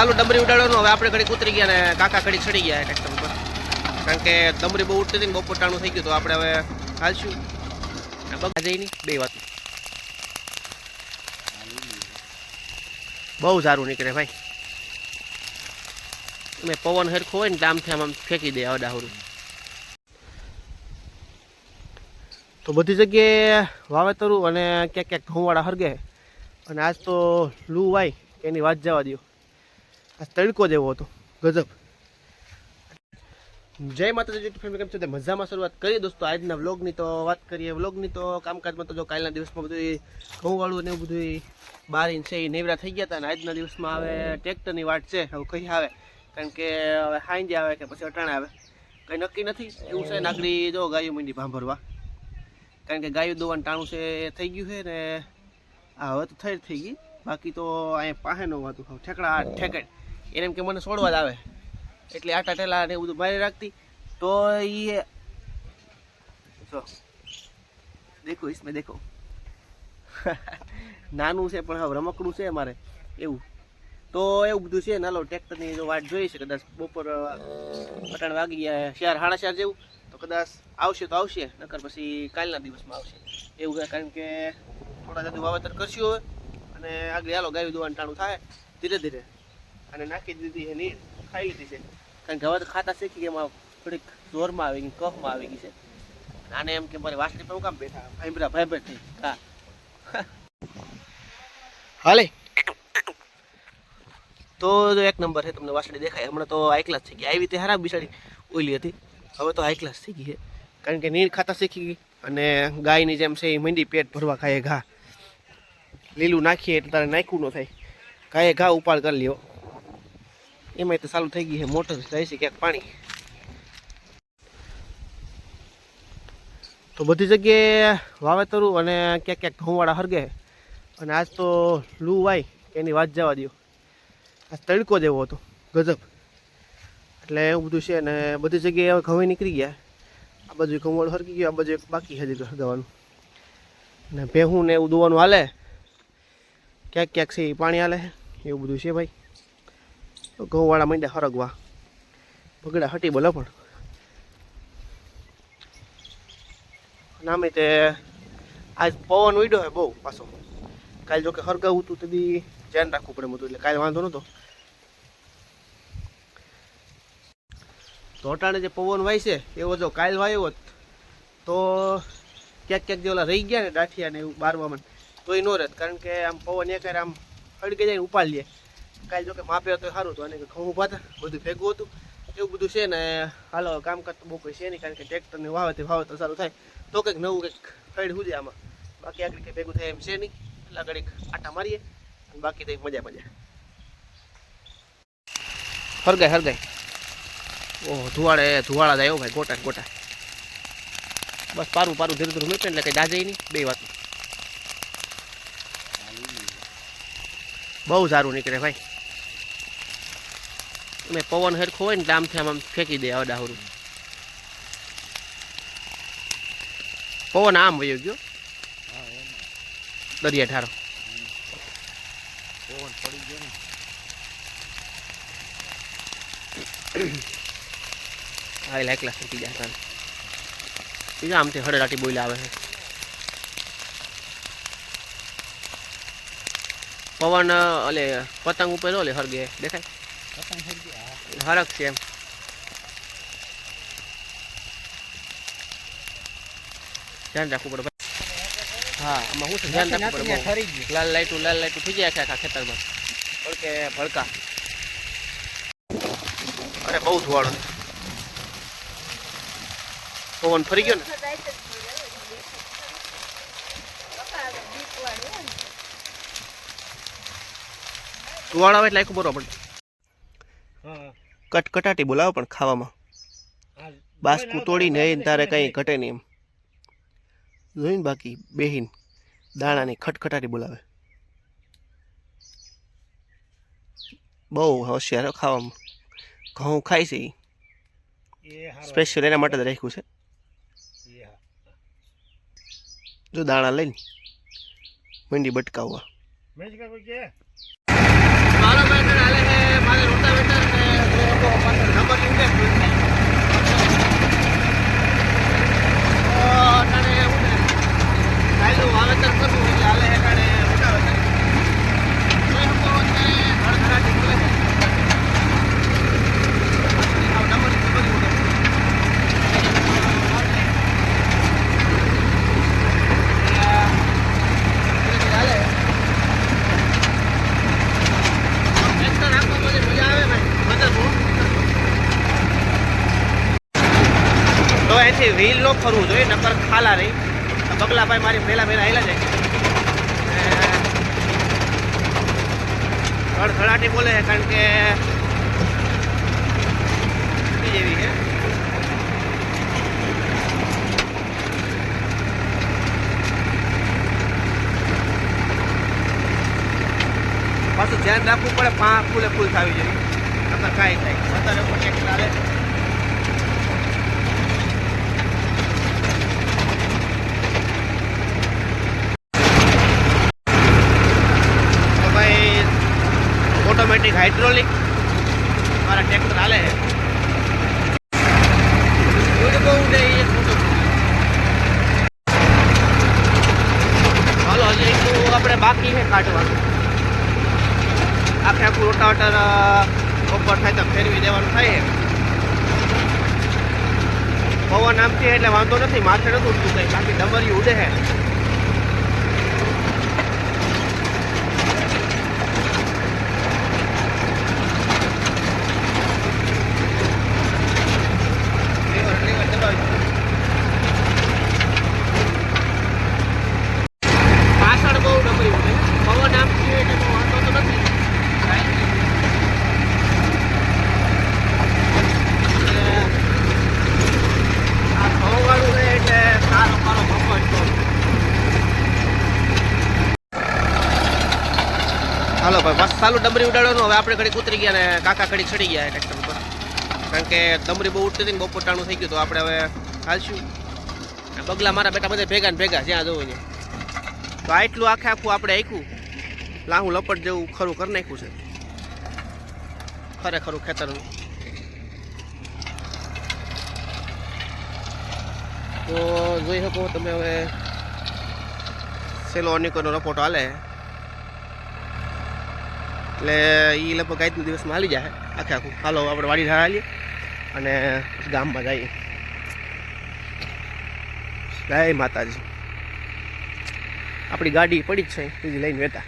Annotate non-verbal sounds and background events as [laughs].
સાલું ડમરી ઉડાડવાનું. હવે આપણે ઘડીક ઉતરી ગયા ને કાકા ઘડીક ચડી ગયા ટ્રેક્ટર ઉપર. કારણ કે ડમરી બહુ ઉડતી હતી ને બપોર થઈ ગયું તો આપણે હવે હાલશું. બગા જઈ નહીં બે વાત. બહુ સારું નીકળે ભાઈ. મેં પવન હરખો હોય ને આમથી આમ ફેંકી દે અડાહરું તો બધી જગ્યાએ વાવેતરું અને ક્યાંક ક્યાંક ઘઉંવાળા હરગે. અને આજ તો લૂ વાય એની વાત જવા દો આજ તડકો જેવો હતો. ગજબ. જય માતાજી ફેમિલી, કેમ છો? મજામાં શરૂઆત કરીએ દોસ્તો, આજના વ્લોગની તો વાત કરીએ. વ્લોગની તો કામકાજમાં તો જો કાલના દિવસમાં બધું ઘઉંવાળું ને એવું બધું બારીને છે એ નેવરા થઈ ગયા હતા અને આજના દિવસમાં હવે ટ્રેક્ટરની વાટ છે, હવે કઈ આવે. કારણ કે હવે હાંજે આવે કે પછી અટાણે આવે. કંઈ નક્કી નથી. એવું છે નાગરી જો ગાયું મીંડી ભાંભરવા. કારણ કે ગાયું દોવાનું ટાણું છે એ થઈ ગયું છે ને આ હવે તો થઈ થઈ ગઈ. બાકી તો અહીંયા પાસે નહોતું ઠેકડા આ ઠેકાય એને એમ કે મને છોડવા જ આવે. એટલે આટા ટેલા ને એવું બધું મારી રાખતી. તો એ જો. દેખો, ઈસમે દેખો. [laughs] નાનું છે, પણ હવે રમકડું છે મારે. એવું. તો એવું બધું છે નાલો ટ્રેક્ટરની જો વાટ જોઈએ છે, કદાચ બપોર અટાણ વાગી ગયા, ચાર, સાડા ચાર જેવું, તો કદાચ આવશે તો આવશે, નકર પછી કાલના દિવસમાં આવશે. એવું કારણ કે થોડા જાદુ વાવેતર કરશું હવે. અને આગળ, હાલો, ગાયું દોવાનું ટાણું થાય, ધીરે ધીરે. અને નાખી દીધી છે નીર ખાઈ લીધી છે. કારણ કે હવે તો ખાતા શીખી ગયા એમાં થોડીક જોરમાં આવી ગઈ કફમાં આવી ગઈ છે. આને એમ કે મારે વાસણી પર હું કામ બેઠા? ભાઈબરા ભાઈબર થઈ હા. હાલે. તો જો એક નંબર છે તમને વાસણી દેખાય. હમણાં તો હાઈ ક્લાસ થઈ ગઈ. આવી તે હારા બિસાડી ઓઈલી હતી. હવે તો હાઈ ક્લાસ થઈ ગઈ છે. કારણ કે નીર ખાતા શીખી ગઈ અને ગાયની જેમ છે એ મંડી પેટ ભરવા ખાય ઘા. લીલું નાખીએ એટલે તારે નાખ્યું ન થાય. કાંઈ ઘા ઉપાડ કરી લ્યો. એમાંય તો ચાલુ થઈ ગઈ છે. મોટર જાય છે ક્યાંક પાણી. તો બધી જગ્યાએ વાવેતરું અને ક્યાંક ક્યાંક ઘઉંવાળા હરગે. અને આજ તો લૂ વાય, એની વાત જવા દો આજ તડકો જેવો હતો. ગજબ. એટલે એવું બધું છે ને બધી જગ્યાએ ઘઉં નીકળી ગયા. આ બાજુ ઘઉંવાળું હરકી ગયું, આ બાજુ એક બાકી હજી હરગાવાનું ને ભેહું ને એવું દોવાનું હાલે. ક્યાંક ક્યાંક છે પાણી હાલે. એવું બધું છે ભાઈ. તો ઘઉંવાળા માંડ્યા હરગવા. ભગડા હટી બોલો પણ. નામે તે આજ પવન ઉડ્યો હોય બહુ પાછો. કાલ જો કે હરગાવું હતું તેથી ધ્યાન રાખવું પડે બધું એટલે કાલે વાંધો નહોતો તો અટાણે જે પવન વાય છે, એવો જો કાલ વાયો હોત, તો ક્યાંક ક્યાંક જે ઓલા રહી ગયા ને દાઠિયા ને એવું બારવામાં તો એ ન રહેત. કારણ કે આમ પવન એક આમ હળગે જાય ઉપાડી લે. કાલ જો કે માપ્યો તો સારું હતું. અને ઘઉં ઊભા બધું ભેગું હતું. એવું બધું છે ને, હાલો કામ કરતો બહુ કોઈ છે નહીં, કારણ કે ટ્રેક્ટરને વાવે તે વાવે તો સારું થાય. તો કંઈક નવું કંઈક ફેડ સુધી આમાં. બાકી આગળ કંઈ ભેગું થાય એમ છે નહીં. એટલે આગળ આટા મારીએ અને બાકી તો મજા મજા. હરગાય હરગાય. ઓહ, ધુવાડે ધુવાળા જાય ભાઈ, ગોટા ગોટા. બસ પારું પારું ધીરે ધીરે મૂકે એટલે કંઈ ડાજે નહીં, બે વાત બહુ સારું નીકળે ભાઈ. મેં પવન હરખો હોય ને ડામથી આમ ફેંકી દે અડાહરું પવન આમ વયો ગયો. દરિયા ઠારો. પવન પડી ગયો લાખ થઈ જાય તારે બીજા આમથી હળેરાટી બોઈલા આવે છે. પવન એટલે પતંગ ઉપર ઓલે હરગે, દેખાય? હરક છે એમ ધ્યાન રાખવું પડે હા આમાં શું છે ધ્યાન રાખવું પડે લાલ લાઈટું લાલ લાઈટું થઈ જાય આખા ખેતરમાં. ભડકે ભડકા. અરે બહુ ધુવાળો પવન ફરી ગયો ને? ધુવાળો આવે એટલે આખું બરોબર. કટકટાટી બોલાવો પણ ખાવામાં. બાસકું તોડીને એને તારે કંઈ ઘટે નહીં એમ. જોઈને બાકી બેહીન દાણાની ખટખટાટી બોલાવે. બહુ હોશિયાર ખાવામાં. ઘઉં ખાય છે એ સ્પેશિયલ એના માટે જ રાખ્યું છે. જો દાણા લઈને મંડી બટકાવવા મેં જ કોઈ કે મારો ભાઈ હાલે છે મારે વ્હીલ નો ફરવું જોઈએ, નકર ખાલા રહી. બગલાભાઈ મારી પહેલા પહેલા આવેલા છે. ધડધડાટી બોલે છે, કારણ કે જેવી છે. પાછું ધ્યાન રાખવું પડે, પા, ફૂલે ફૂલ થવી જોઈએ. નકર કાંઈ થાય. અત્યારે લાગે ચાલે તો ભાઈ ઓટોમેટિક હાઇડ્રોલિક મારા ટ્રેક્ટર હાલે છે. હાલો, હજી એટલું આપણે બાકી છે કાઢવાનું. આખે આખું રોટાવટર ઉપર થાય તો ફેરવી દેવાનું થાય પવન આમથી એટલે વાંધો નથી, માથે નથી ઉડતું કંઈ, બાકી ડમરી ઉડે છે લીવર લીવર દબાવી પાછળ બહુ ડમરી ઉડે પવન આમથી એટલે બહુ વાંધો તો નથી આ ઘઉંવાળું છે એટલે સારો સારો ભગવાન તો હાલો ભાઈ બસ ચાલુ ડમરી ઉડાડવાનું. હવે આપણે ઘડી ઉતરી ગયા ને કાકા ઘડી ચડી ગયા ટ્રેક્ટર ઉપર કારણ કે ડમરી બહુ ઉડતી હતી ને બપોર ટાણું થઈ ગયું તો આપણે હવે હાલશું. બગલા મારા બેટા બધા ભેગા ને ભેગા, જ્યાં જવું ને તો આટલું આખે આખું આપણે આખ્યું લાહું લપટ જેવું ખરું કરી નાખ્યું છે. ખરેખરું ખેતરનું. તો જોઈ શકો તમે હવે સેલો અનિકોનો રપોર્ટ હાલે. એટલે એ લગભગ આજના દિવસમાં હાલી જાય આખે આખું. હાલો, આપણે વાડી હાલીએ અને ગામમાં જઈએ. જય માતાજી. આપણી ગાડી પડી જ છે બીજી લઈને વેતા.